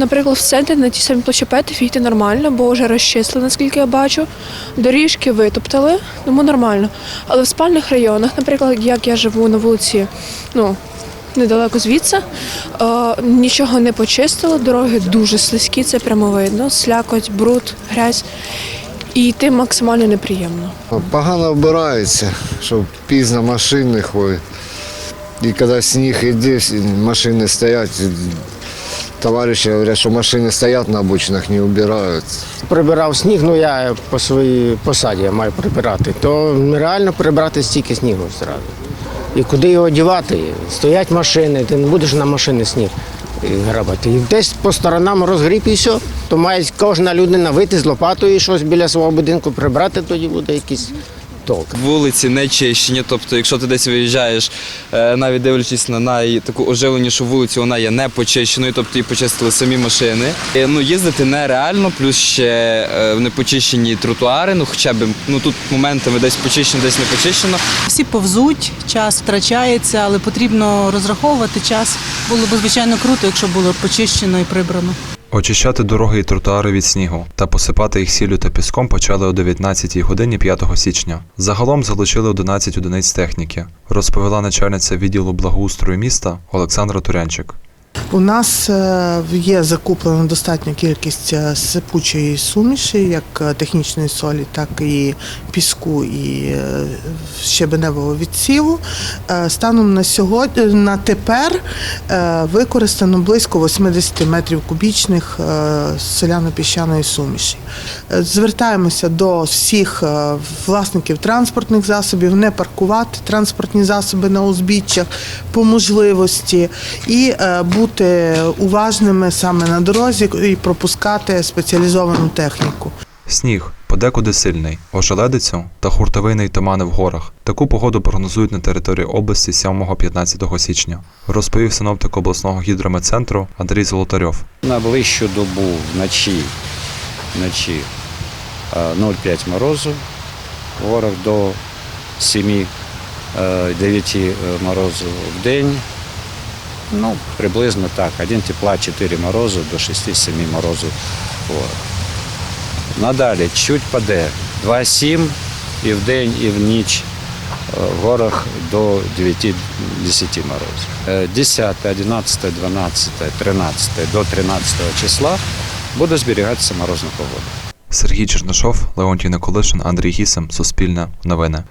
наприклад, в центрі на ті самі площі Петефі йти нормально, бо вже розчислили, наскільки я бачу. Доріжки витоптали, тому нормально. Але в спальних районах, наприклад, як я живу на вулиці, ну. Недалеко звідси е, нічого не почистили, дороги дуже слизькі, це прямо видно. Слякоть, бруд, грязь. І йти максимально неприємно. Погано вбираються, щоб пізно машин не ходять. І коли сніг іде, машини стоять. Товариші говорять, що машини стоять на обочинах, не вбирають. Прибирав сніг, ну я по своїй посаді я маю прибирати, то нереально прибрати стільки снігу зразу. І куди його дівати? Стоять машини, ти не будеш на машини сніг е, грабати. І десь по сторонам розгріб і все, то має кожна людина вийти з лопатою і щось біля свого будинку прибрати, тоді буде якийсь толк. Вулиці не чищені, тобто, якщо ти десь виїжджаєш, е, навіть дивлячись на най таку оживленішу вулицю, вона є не почищеною, тобто її почистили самі машини. Е, Ну, їздити нереально, плюс ще е, не почищені тротуари. Ну, хоча б ну тут моментами десь почищено, десь не почищено. Всі повзуть, час втрачається, але потрібно розраховувати час. Було б звичайно круто, якщо було почищено і прибрано. Очищати дороги і тротуари від снігу та посипати їх сіллю та піском почали о 19 годині 5 січня. Загалом залучили 11 одиниць техніки, розповіла начальниця відділу благоустрою міста Олександра Турянчик. У нас е, є закуплена достатня кількість е, сипучої суміші, як е, технічної солі, так і піску і щебеневого відсіву. Станом на сьогодні на тепер використано близько 80 метрів кубічних соляно-піщаної суміші. Звертаємося до всіх власників транспортних засобів не паркувати транспортні засоби на узбіччях по можливості і е, бути уважними саме на дорозі і пропускати спеціалізовану техніку. Сніг подекуди сильний, ожеледицю та хуртовинний тумани в горах. Таку погоду прогнозують на території області 7-15 січня, розповів синоптик обласного гідрометцентру Андрій Золотарьов. На ближчу добу вночі, вночі е, 0,5 морозу, в горах до 7-9 морозу в день. Ну, приблизно так. Один тепла, 4 морозу до 6-7 морозу в. Надалі чуть паде 2,7 і в день, і в ніч е, в горах до 9-10 морозів. Е, 10, 11, 12, 13 до 13 числа буде зберігатися морозна погода. Сергій Чернишов, Леонтій Николишин, Андрій Гісем, Суспільне, Новини.